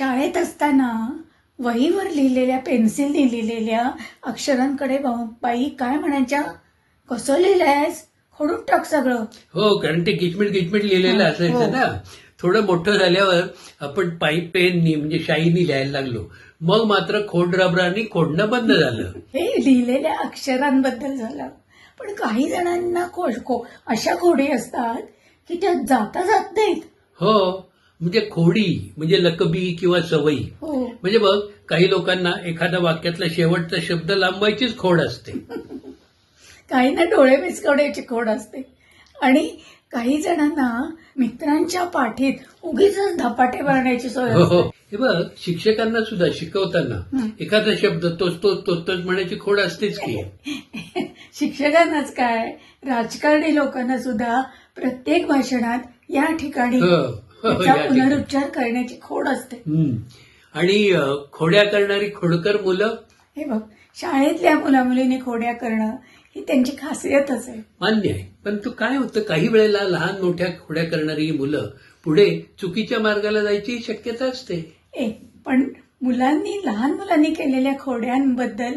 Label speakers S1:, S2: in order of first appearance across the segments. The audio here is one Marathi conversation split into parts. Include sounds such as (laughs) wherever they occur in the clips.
S1: शाळेत असताना वहीवर लिहिलेल्या पेन्सिलने लिहिलेल्या अक्षरांकडे बाई काय म्हणायच्या? कसं लिहिलंयस? खोडून टाक सगळं.
S2: हो कारण ते किचमिट किचमिट लिहिलेलं
S1: हो.
S2: असायचं ना. थोडं मोठं झाल्यावर आपण पाईप पेननी म्हणजे शाईनी लिहायला लागलो. मग मात्र खोड रबरांनी खोडणं बंद झालं.
S1: हे लिहिलेल्या अक्षरांबद्दल झालं. पण काही जणांना खो खो अशा खोडी असतात की त्या जाता जात नाहीत.
S2: हो. म्हणजे खोडी म्हणजे लकबी किंवा सवयी.
S1: हो.
S2: म्हणजे बघ काही लोकांना एखाद्या वाक्यातला शेवटचा शब्द लांबवायचीच खोड असते. (laughs)
S1: काही ना डोळे मिचकवण्याची खोड असते. आणि काही जणांना मित्रांच्या पाठीत उगीच धपाटे मारण्याची सोय
S2: हो हो.
S1: असते.
S2: हे बघ शिक्षकांना सुद्धा शिकवताना. एखादा शब्द तोच तोच तोच तोच म्हणायची खोड असतेच की. (laughs)
S1: शिक्षकांनाच काय? राजकारणी लोकांना सुद्धा प्रत्येक भाषणात या ठिकाणी त्याचा
S2: या ठिकाणी.
S1: पुनरुच्चार करण्याची खोड असते.
S2: हं. आणि खोड्या करणारी खोडकर मुलं?
S1: हे बघ शाळेतल्या मुलामुलींनी खोड्या करणं ही त्यांची खासियतच आहे.
S2: मान्य आहे. पण तू काय होतं? काही वेळेला लहान मोठ्या खोड्या करणारी मुलं पुढे चुकीच्या मार्गाला जायची शक्यता असते.
S1: ए पण मुलांनी लहान मुलांनी केलेल्या खोड्यांबद्दल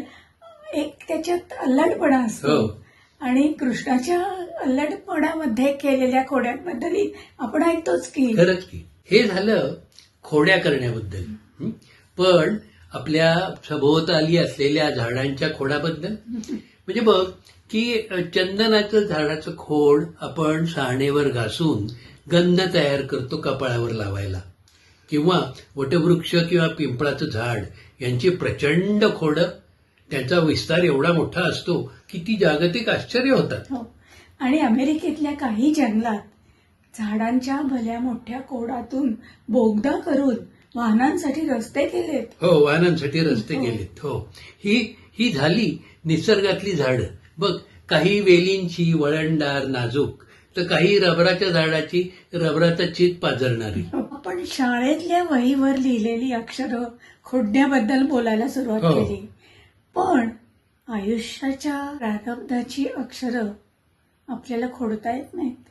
S1: एक त्याच्यात अल्लडपणा असतो.
S2: हो.
S1: आणि कृष्णाच्या अल्लडपणामध्ये केलेल्या खोड्यांबद्दल आपण ऐकतोच की.
S2: खरंच की. हे झालं खोड्या करण्याबद्दल? पण आपल्या सभोवताली असलेल्या झाडांच्या खोडाबद्दल. म्हणजे बघ की चंदनाचं झाडाचं खोड आपण साणेवर घासून गंध तयार करतो कपाळावर लावायला. किंवा वटवृक्ष किंवा पिंपळाचं झाड यांची प्रचंड खोड त्यांचा विस्तार एवढा मोठा असतो की ती जागतिक आश्चर्य होतात.
S1: हो. आणि अमेरिकेतल्या काही जंगलात झाडांच्या भल्या मोठ्या कोडातून बोगदा करून वाहनांसाठी रस्ते केलेत.
S2: हो वाहनांसाठी रस्ते
S1: हो.
S2: केलेत हो. ही ही झाली निसर्गातली झाडं. बघ काही वेलींची वळणदार नाजूक तर काही रबराच्या झाडाची रबराचा चित पाजरणारी.
S1: आपण शाळेतल्या वहीवर लिहिलेली अक्षरं खोडण्याबद्दल बोलायला सुरुवात
S2: हो.
S1: केली. पण आयुष्याच्या प्रारब्धाची अक्षरं आपल्याला खोडता येत नाहीत.